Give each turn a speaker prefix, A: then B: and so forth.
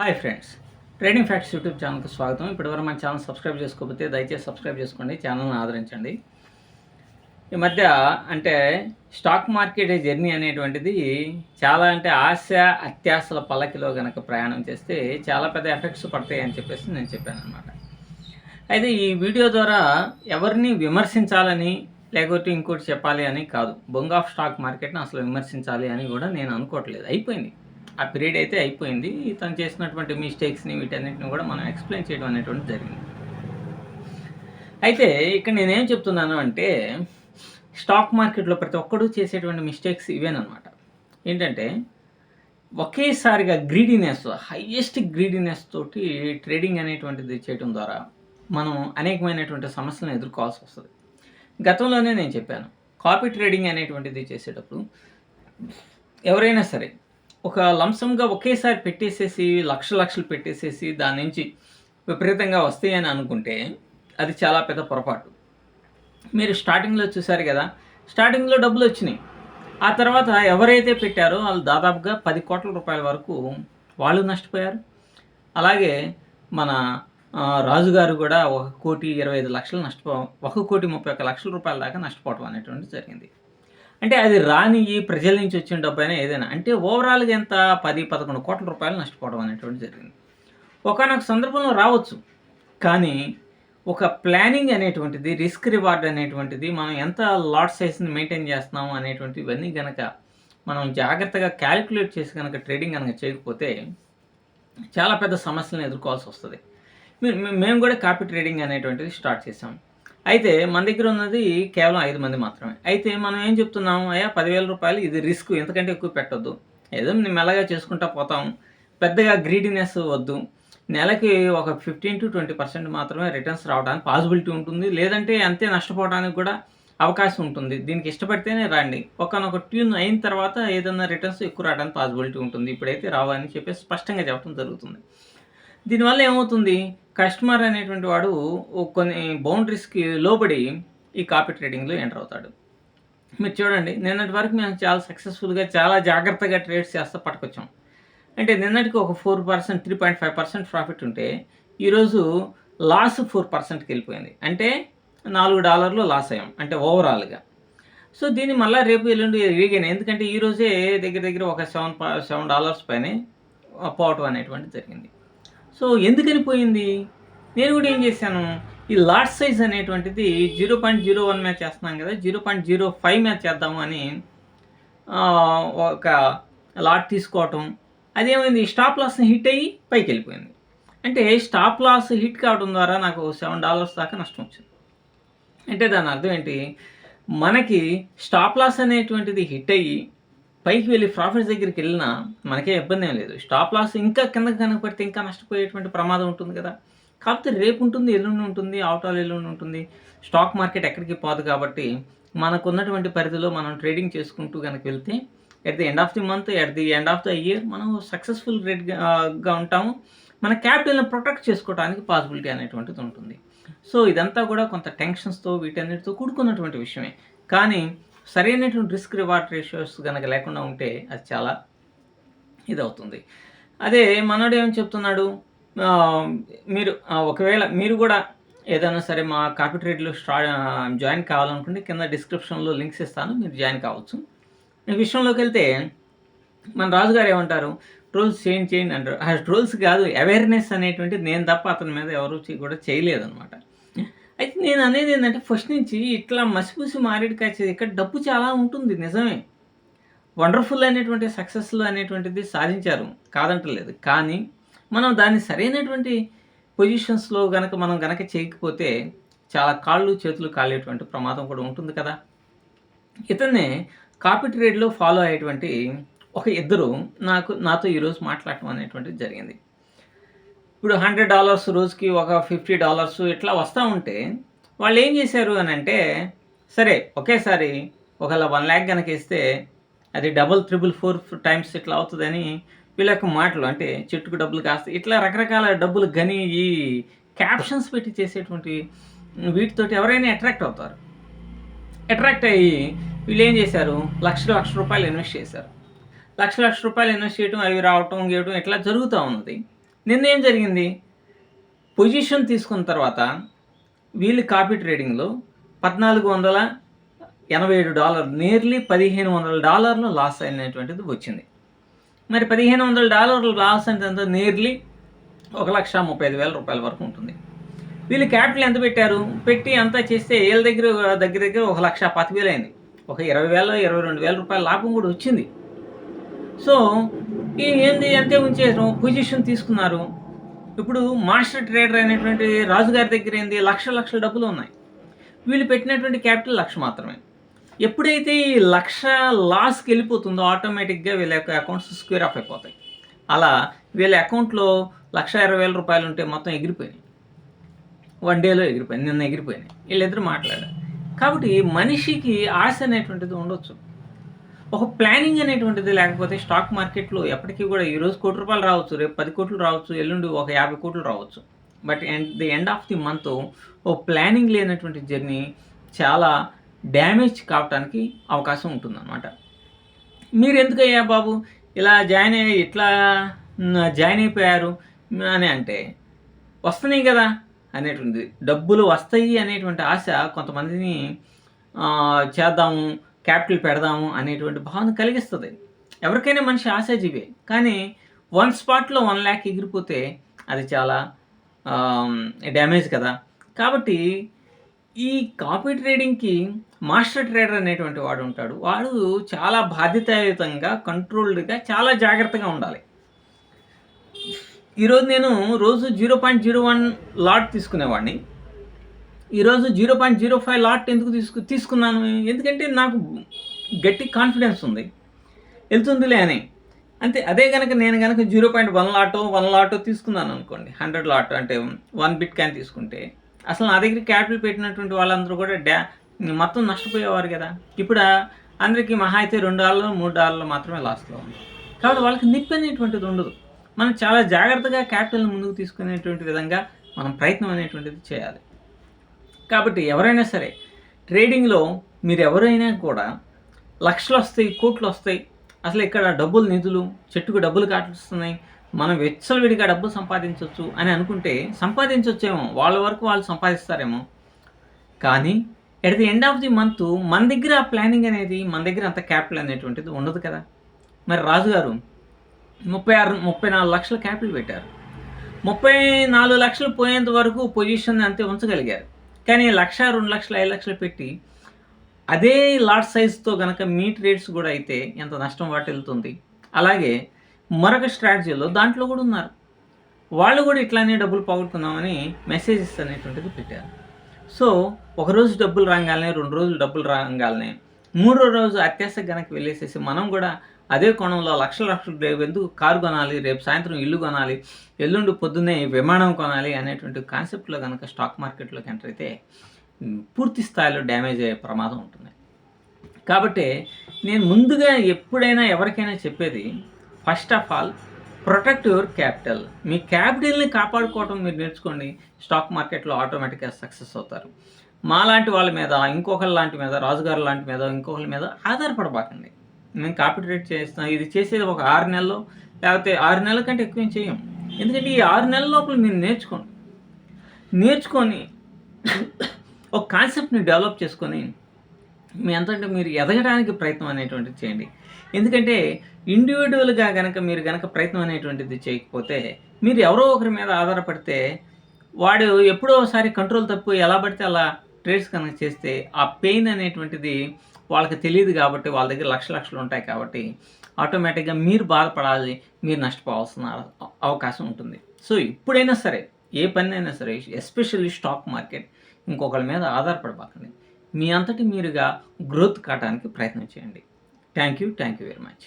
A: Hi friends. Trading facts YouTube ఛానల్కి స్వాగతం. ఇప్పటివరకు మన ఛానల్ సబ్స్క్రైబ్ చేసుకోకపోతే దయచేసి సబ్స్క్రైబ్ చేసుకోండి ఛానల్ని ఆదరించండి. ఈ మధ్య అంటే స్టాక్ మార్కెట్ జర్నీ అనేటువంటిది చాలా అంటే ఆశ అత్యాశల పల్లకిలో కనుక ప్రయాణం చేస్తే చాలా పెద్ద ఎఫెక్ట్స్ పడతాయి అని చెప్పేసి నేను చెప్పాను అనమాట అయితే ఈ వీడియో ద్వారా ఎవరిని విమర్శించాలని లేకపోతే ఇంకోటి చెప్పాలి అని కాదు. బొంగ్ ఆఫ్ స్టాక్ మార్కెట్ని అసలు విమర్శించాలి అని కూడా నేను అనుకోవట్లేదు. అయిపోయింది. ఆ పీరియడ్ అయితే అయిపోయింది. తను చేసినటువంటి మిస్టేక్స్ని వీటన్నిటిని కూడా మనం ఎక్స్ప్లెయిన్ చేయడం అనేటువంటి జరిగింది. అయితే ఇక్కడ నేనేం చెప్తున్నాను అంటే స్టాక్ మార్కెట్లో ప్రతి ఒక్కరూ చేసేటువంటి మిస్టేక్స్ ఇవేనమాట ఏంటంటే ఒకేసారిగా గ్రీడీనెస్ హయ్యెస్ట్ గ్రీడీనెస్ తోటి ట్రేడింగ్ అనేటువంటిది చేయడం ద్వారా మనం అనేకమైనటువంటి సమస్యలను ఎదుర్కోవాల్సి వస్తుంది. గతంలోనే నేను చెప్పాను కాపీ ట్రేడింగ్ అనేటువంటిది చేసేటప్పుడు ఎవరైనా సరే ఒక లంసంగా ఒకేసారి పెట్టేసేసి లక్ష లక్షలు పెట్టేసేసి దాని నుంచి విపరీతంగా వస్తాయని అనుకుంటే అది చాలా పెద్ద పొరపాటు. మీరు స్టార్టింగ్లో చూశారు కదా స్టార్టింగ్లో డబ్బులు వచ్చినాయి. ఆ తర్వాత ఎవరైతే పెట్టారో వాళ్ళు దాదాపుగా పది కోట్ల రూపాయల వరకు వాళ్ళు నష్టపోయారు. అలాగే మన రాజుగారు కూడా ఒక కోటి ఇరవై ఐదు లక్షలు నష్టపో ఒక కోటి ముప్పై ఒక లక్షల రూపాయల దాకా నష్టపోవడం అనేటువంటి జరిగింది. అంటే అది రాని ప్రజల నుంచి వచ్చిన డబ్బు అయినా ఏదైనా. అంటే ఓవరాల్గా ఎంత? పది పదకొండు కోట్ల రూపాయలు నష్టపోవడం అనేటువంటి జరిగింది. ఒకనొక సందర్భంలో రావచ్చు. కానీ ఒక ప్లానింగ్ అనేటువంటిది రిస్క్ రివార్డ్ అనేటువంటిది మనం ఎంత లాట్ సైజ్ని మెయింటైన్ చేస్తున్నాం అనేటువంటి ఇవన్నీ కనుక మనం జాగ్రత్తగా క్యాలిక్యులేట్ చేసి కనుక ట్రేడింగ్ కనుక చేయకపోతే చాలా పెద్ద సమస్యలను ఎదుర్కోవాల్సి వస్తుంది. మేము కూడా కాపీ ట్రేడింగ్ అనేటువంటిది స్టార్ట్ చేసాం. అయితే మన దగ్గర ఉన్నది కేవలం ఐదు మంది మాత్రమే. అయితే మనం ఏం చెప్తున్నాం అయ్యా పదివేల రూపాయలు ఇది రిస్క్ ఎంతకంటే ఎక్కువ పెట్టొద్దు. ఏదో మేము మెల్లగా చేసుకుంటా పోతాం. పెద్దగా గ్రీడినెస్ వద్దు. నెలకి ఒక ఫిఫ్టీన్ టు ట్వంటీ పర్సెంట్ మాత్రమే రిటర్న్స్ రావడానికి పాసిబిలిటీ ఉంటుంది. లేదంటే అంతే నష్టపోవడానికి కూడా అవకాశం ఉంటుంది. దీనికి ఇష్టపడితేనే రండి. ఒకనొక ట్యూన్ అయిన తర్వాత ఏదైనా రిటర్న్స్ ఎక్కువ రావడానికి పాసిబిలిటీ ఉంటుంది. ఇప్పుడైతే రావని చెప్పి స్పష్టంగా చెప్పడం జరుగుతుంది. దీనివల్ల ఏమవుతుంది? కస్టమర్ అనేటువంటి వాడు ఓ కొన్ని బౌండరీస్కి లోబడి ఈ కాపీ ట్రేడింగ్లో ఎంటర్ అవుతాడు. మీరు చూడండి నిన్నటి వరకు మేము చాలా సక్సెస్ఫుల్గా చాలా జాగ్రత్తగా ట్రేడ్స్ చేస్తూ పట్టుకొచ్చాం. అంటే నిన్నటికి ఒక four percent three point five percent profit ఉంటే ఈరోజు లాస్ ఫోర్ పర్సెంట్కి వెళ్ళిపోయింది. అంటే నాలుగు డాలర్లు లాస్ అయ్యాం అంటే ఓవరాల్గా. సో దీన్ని మళ్ళీ రేపు ఎల్లుండి రీగైన్ ఎందుకంటే ఈరోజే దగ్గర దగ్గర ఒక సెవెన్ సెవెన్ డాలర్స్ పైనే పోవటం అనేటువంటి జరిగింది. సో ఎందుకని పోయింది? నేను కూడా ఏం చేశాను? ఈ లార్జ్ సైజ్ అనేటువంటిది zero point zero one match చేస్తున్నాం కదా zero point zero five match చేద్దాము అని ఒక లాట్ తీసుకోవటం అదేమైంది? స్టాప్ లాస్ని హిట్ అయ్యి పైకి వెళ్ళిపోయింది. అంటే స్టాప్ లాస్ హిట్ కావడం ద్వారా నాకు సెవెన్ డాలర్స్ దాకా నష్టం వచ్చింది. అంటే దాని అర్థం ఏంటి? మనకి స్టాప్ లాస్ అనేటువంటిది హిట్ అయ్యి పైకి వెళ్ళి ప్రాఫిట్స్ దగ్గరికి వెళ్ళినా మనకే ఇబ్బంది ఏం లేదు. స్టాప్ లాస్ ఇంకా కిందకి కనపడితే పడితే ఇంకా నష్టపోయేటువంటి ప్రమాదం ఉంటుంది కదా. కాకపోతే రేపు ఉంటుంది ఎల్లుండి ఉంటుంది ఆటోలు ఎల్లుండి ఉంటుంది. స్టాక్ మార్కెట్ ఎక్కడికి పోదు కాబట్టి మనకు ఉన్నటువంటి పరిధిలో మనం ట్రేడింగ్ చేసుకుంటూ కనుక వెళ్తే at the end of the month at the end of the year మనం సక్సెస్ఫుల్ రేట్గా ఉంటాము. మన క్యాపిటల్ని ప్రొటెక్ట్ చేసుకోవడానికి పాసిబిలిటీ అనేటువంటిది ఉంటుంది. సో ఇదంతా కూడా కొంత టెన్షన్స్తో వీటన్నిటితో కూడుకున్నటువంటి విషయమే. కానీ సరైనటువంటి రిస్క్ రివార్డ్ రేషియోస్ కనుక లేకుండా ఉంటే అది చాలా ఇది అవుతుంది అదే మనోడు ఏం చెప్తున్నాడు? మీరు ఒకవేళ మీరు కూడా ఏదైనా సరే మా కాపీ ట్రేడ్లో స్టా జాయిన్ కావాలనుకుంటే కింద డిస్క్రిప్షన్లో లింక్స్ ఇస్తాను మీరు జాయిన్ కావచ్చు. ఈ విషయంలోకి వెళ్తే మన రాజుగారు ఏమంటారు? ట్రోల్స్ చేంజ్ చేయండి అంటారు ఆ ట్రోల్స్ కాదు అవేర్నెస్ అనేటువంటిది నేను తప్ప అతని మీద ఎవరు కూడా చేయలేదన్నమాట. అయితే నేను అనేది ఏంటంటే ఫస్ట్ నుంచి ఇట్లా మసిపూసి మారేడుకాయ వచ్చేది ఇక్కడ డబ్బు చాలా ఉంటుంది నిజమే. వండర్ఫుల్ అనేటువంటి సక్సెస్లు అనేటువంటిది సాధించారు. కాదంటలేదు. కానీ మనం దాన్ని సరైనటువంటి పొజిషన్స్లో గనక మనం గనక చేయకపోతే చాలా కాళ్ళు చేతులు కాలేటువంటి ప్రమాదం కూడా ఉంటుంది కదా. ఇతనే కాపీ ట్రేడ్లో ఫాలో అయ్యేటువంటి ఒక ఇద్దరు నాకు నాతో ఈరోజు మాట్లాడటం అనేటువంటిది జరిగింది. ఇప్పుడు హండ్రెడ్ డాలర్స్ రోజుకి ఒక ఫిఫ్టీ డాలర్స్ ఇట్లా వస్తూ ఉంటే వాళ్ళు ఏం చేశారు అని అంటే సరే ఒకేసారి ఒకవేళ వన్ ల్యాక్ కనుక ఇస్తే అది డబుల్ త్రిబుల్ ఫోర్ టైమ్స్ ఇట్లా అవుతుందని వీళ్ళ యొక్క మాటలు అంటే చెట్టుకు డబ్బులు కాస్త ఇట్లా రకరకాల డబ్బులు గని ఈ క్యాప్షన్స్ పెట్టి చేసేటువంటి వీటితోటి ఎవరైనా అట్రాక్ట్ అవుతారు. అట్రాక్ట్ అయ్యి వీళ్ళు ఏం చేశారు? లక్ష లక్ష రూపాయలు ఇన్వెస్ట్ చేశారు. లక్ష లక్ష రూపాయలు ఇన్వెస్ట్ చేయడం అవి రావటం గేయడం ఇట్లా జరుగుతూ ఉన్నది. నిన్న ఏం జరిగింది? పొజిషన్ తీసుకున్న తర్వాత వీళ్ళు కాపీ ట్రేడింగ్లో పద్నాలుగు వందల ఎనభై ఏడు డాలర్లు నియర్లీ పదిహేను వందల డాలర్లు లాస్ అయినటువంటిది వచ్చింది. మరి పదిహేను వందల డాలర్లు లాస్ అంటే నియర్లీ ఒక లక్ష ముప్పై ఐదు వేల రూపాయల వరకు ఉంటుంది. వీళ్ళు క్యాపిటల్ ఎంత పెట్టారు? పెట్టి అంతా చేస్తే వీళ్ళ దగ్గర దగ్గర దగ్గర ఒక లక్ష పది వేలు అయింది. ఒక ఇరవై వేల ఇరవై రెండు వేల రూపాయల లాభం కూడా వచ్చింది. సో ఈ ఏంది అంతే ఉంచేసారు పొజిషన్ తీసుకున్నారు. ఇప్పుడు మాస్టర్ ట్రేడర్ అయినటువంటి రాజుగారి దగ్గర ఏంది? లక్ష లక్షల డబ్బులు ఉన్నాయి. వీళ్ళు పెట్టినటువంటి క్యాపిటల్ లక్ష మాత్రమే. ఎప్పుడైతే ఈ లక్ష లాస్కి వెళ్ళిపోతుందో ఆటోమేటిక్గా వీళ్ళ యొక్క అకౌంట్స్ స్క్వేర్ ఆఫ్ అయిపోతాయి. అలా వీళ్ళ అకౌంట్లో లక్ష ఇరవై వేల రూపాయలు ఉంటే మొత్తం ఎగిరిపోయినాయి. వన్ డేలో ఎగిరిపోయింది నిన్న ఎగిరిపోయినాయి. వీళ్ళిద్దరు మాట్లాడారు. కాబట్టి మనిషికి ఆశ అనేటువంటిది ఉండొచ్చు. ఒక ప్లానింగ్ అనేటువంటిది లేకపోతే స్టాక్ మార్కెట్లో ఎప్పటికీ కూడా ఈరోజు కోటి రూపాయలు రావచ్చు రేపు పది కోట్లు రావచ్చు ఎల్లుండి ఒక యాభై కోట్లు రావచ్చు. But end the end of the month oh planning లేనటువంటి జర్నీ చాలా డ్యామేజ్ కావటానికి అవకాశం ఉంటుందన్నమాట. మీరు ఎందుకయ్యా బాబు? ఇలా జాయిన్ అయ్యి ఇట్లా జాయిన్ అయిపోయారు అని అంటే వస్తున్నాయి కదా అనేటువంటి డబ్బులు వస్తాయి అనేటువంటి ఆశ కొంతమందిని చేద్దాము క్యాపిటల్ పెడదాము అనేటువంటి భావన కలిగిస్తుంది. ఎవరికైనా మనిషి ఆశాజీవే. కానీ వన్ స్పాట్లో వన్ ల్యాక్ ఎగిరిపోతే అది చాలా డ్యామేజ్ కదా. కాబట్టి ఈ కాపీ ట్రేడింగ్కి మాస్టర్ ట్రేడర్ అనేటువంటి వాడు ఉంటాడు. వాడు చాలా బాధ్యతాయుతంగా కంట్రోల్డ్గా చాలా జాగ్రత్తగా ఉండాలి. ఈరోజు నేను రోజు zero point zero one lot తీసుకునేవాడిని. ఈరోజు zero point zero five lot ఎందుకు తీసుకు తీసుకున్నాను? ఎందుకంటే నాకు గట్టి కాన్ఫిడెన్స్ ఉంది. వెళ్తుందిలే అని. అంతే అదే కనుక నేను కనుక జీరో పాయింట్ వన్ లాటో వన్ లాటో తీసుకున్నాను అనుకోండి. హండ్రెడ్ లాట్ అంటే వన్ బిట్ క్యాన్ తీసుకుంటే. అసలు నా దగ్గర క్యాపిటల్ పెట్టినటువంటి వాళ్ళందరూ కూడా డ్యా మొత్తం నష్టపోయేవారు కదా. ఇప్పుడు అందరికీ మహా అయితే రెండు డాలర్లు మూడు డాలర్లు మాత్రమే లాస్ట్లో ఉంది. కాబట్టి వాళ్ళకి నిప్పు అనేటువంటిది ఉండదు. మనం చాలా జాగ్రత్తగా క్యాపిటల్ని ముందుకు తీసుకునేటువంటి విధంగా మనం ప్రయత్నం అనేటువంటిది చేయాలి. కాబట్టి ఎవరైనా సరే ట్రేడింగ్లో మీరు ఎవరైనా కూడా లక్షలు వస్తాయి కోట్లు వస్తాయి. అసలు ఇక్కడ డబ్బులు నిధులు చెట్టుకు డబ్బులు కాటుస్తున్నాయి. మనం విడిగా డబ్బులు సంపాదించవచ్చు అని అనుకుంటే సంపాదించవచ్చేమో వాళ్ళ వరకు వాళ్ళు సంపాదిస్తారేమో. కానీ at the end of the month మన దగ్గర ఆ ప్లానింగ్ అనేది మన దగ్గర అంత క్యాపిటల్ అనేటువంటిది ఉండదు కదా. మరి రాజుగారు ముప్పై ఆరు ముప్పై నాలుగు లక్షల క్యాపిటల్ పెట్టారు. ముప్పై నాలుగు లక్షలు పోయేంత వరకు పొజిషన్ అంతే ఉంచగలిగారు. కానీ లక్ష రెండు లక్షలు ఐదు లక్షలు పెట్టి అదే లాట్ సైజ్తో కనుక మీట్ రేట్స్ కూడా అయితే ఎంత నష్టం వాటిల్తుంది అలాగే మరొక స్ట్రాటజీలో దాంట్లో కూడా ఉన్నారు. వాళ్ళు కూడా ఇట్లానే డబ్బులు పోగొట్టుకుందామని మెసేజెస్ అనేటువంటిది పెట్టారు. సో ఒకరోజు డబ్బులు రాగాలనే రెండు రోజులు డబ్బులు రాగాలనే మూడో రోజు అత్యాస గనక వెళ్ళేసేసి మనం కూడా అదే కోణంలో లక్షల లక్షలు రేపు ఎందుకు కారు కొనాలి రేపు సాయంత్రం ఇల్లు కొనాలి ఎల్లుండి పొద్దున్నే విమానం కొనాలి అనేటువంటి కాన్సెప్ట్లో కనుక స్టాక్ మార్కెట్లోకి ఎంటర్ అయితే పూర్తి స్థాయిలో డ్యామేజ్ అయ్యే ప్రమాదం ఉంటుంది. కాబట్టి నేను ముందుగా ఎప్పుడైనా ఎవరికైనా చెప్పేది first of all protect your capital మీ క్యాపిటల్ని కాపాడుకోవటం మీరు నేర్చుకోండి స్టాక్ మార్కెట్లో ఆటోమేటిక్గా సక్సెస్ అవుతారు. మా లాంటి వాళ్ళ మీద ఇంకొకరి లాంటి మీద రాజుగారు లాంటి మీద ఇంకొకరి మీద ఆధారపడబాకండి. మేము కాపీరేట్ చేస్తాం. ఇది చేసేది ఒక ఆరు నెలలు లేకపోతే ఆరు నెలల కంటే ఎక్కువ ఏం చేయం. ఎందుకంటే ఈ ఆరు నెలల లోపల మీరు నేర్చుకోండి. నేర్చుకొని ఒక కాన్సెప్ట్ని డెవలప్ చేసుకొని మీ ఎంతంటే మీరు ఎదగడానికి ప్రయత్నం అనేటువంటిది చేయండి. ఎందుకంటే ఇండివిజువల్గా కనుక మీరు కనుక ప్రయత్నం అనేటువంటిది చేయకపోతే మీరు ఎవరో ఒకరి మీద ఆధారపడితే వాడు ఎప్పుడో ఒకసారి కంట్రోల్ తప్పు ఎలా పడితే అలా ట్రేడ్స్ కనుక చేస్తే ఆ పెయిన్ అనేటువంటిది వాళ్ళకి తెలియదు కాబట్టి వాళ్ళ దగ్గర లక్ష లక్షలు ఉంటాయి కాబట్టి ఆటోమేటిక్గా మీరు బాధపడాలి మీరు నష్టపోవాల్సిన అవకాశం ఉంటుంది. సో ఇప్పుడైనా సరే ఏ పని అయినా సరే ఎస్పెషల్లీ స్టాక్ మార్కెట్ ఇంకొకరి మీద ఆధారపడబాకండి. మీ అంతటి మీరుగా గ్రోత్ కావడానికి ప్రయత్నం చేయండి. Thank you thank you very much.